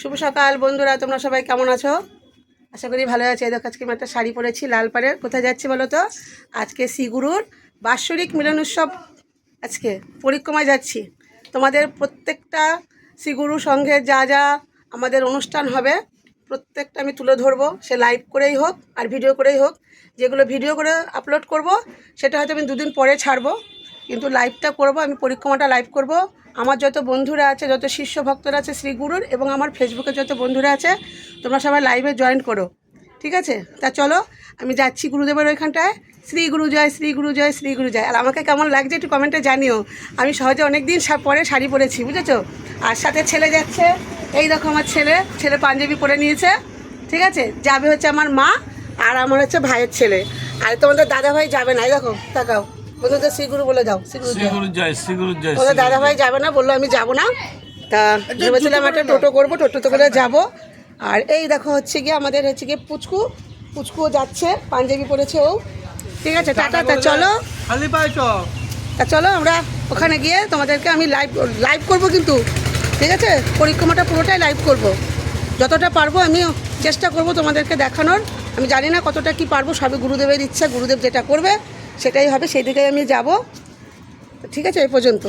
শুভ সকাল বন্ধুরা, তোমরা সবাই কেমন আছো? আশা করি ভালো আছে। এই দেখো, আজকে আমি একটা শাড়ি পরেছি লাল পাড়ের। কোথায় যাচ্ছি বলো তো? আজকে শ্রীগুরুর বাৎসরিক মিলন উৎসব আজকে, পরিক্রমায় যাচ্ছি। তোমাদের প্রত্যেকটা শ্রীগুরু সঙ্গে যা যা আমাদের অনুষ্ঠান হবে, প্রত্যেকটা আমি তুলে ধরবো। সে লাইভ করেই হোক আর ভিডিও করেই হোক। যেগুলো ভিডিও করে আপলোড করব, সেটা হয়তো আমি দুদিন পরে ছাড়বো। কিন্তু লাইভটা করব, আমি পরিক্রমাটা লাইভ করব। আমার যত বন্ধুরা আছে, যত শিষ্য ভক্তরা আছে শ্রীগুরুর এবং আমার ফেসবুকে যত বন্ধুরা আছে, তোমরা সবাই লাইভে জয়েন করো। ঠিক আছে? তা চলো, আমি যাচ্ছি গুরুদেবের ওইখানটায়। শ্রী গুরু জয়, শ্রী গুরু জয়, শ্রী গুরু জয়। আর আমাকে কেমন লাগছে একটু কমেন্টে জানিও। আমি সহজে অনেক দিন পরে শাড়ি পরেছি, বুঝেছ? আর সাথে ছেলে যাচ্ছে। এই দেখো আমার ছেলে ছেলে পাঞ্জাবি পরে নিয়েছে। ঠিক আছে? যাবে হচ্ছে আমার মা আর আমার হচ্ছে ভাইয়ের ছেলে। আর তোমাদের দাদা ভাই যাবে না, এই দেখো, তাকাও। বন্ধুদের শ্রীগুরু বলে দাও শ্রীগুরু শ্রীগুরু জয় শ্রীগুরু জয় ওদের দাদা ভাই যাবে না। বলল আমি যাব না। তা ভেবেছিলাম একটা টোটো করব টোটোতে করে যাব। আর এই দেখো হচ্ছে গিয়ে আমাদের হচ্ছে গিয়ে পুচকু পুচকুও যাচ্ছে পাঞ্জাবি পরেছে ও। ঠিক আছে টাটা তা চলো। তা চলো আমরা ওখানে গিয়ে তোমাদেরকে আমি লাইভ লাইভ করব কিন্তু। ঠিক আছে? পরিক্রমাটা পুরোটাই লাইভ করব। যতটা পারব আমি চেষ্টা করব তোমাদেরকে দেখানোর। আমি জানি না কতটা কি পারব সবই গুরুদেবের ইচ্ছা গুরুদেব যেটা করবে। সেটাই হবে সেই দিকে আমি যাব। ঠিক আছে এই পর্যন্ত।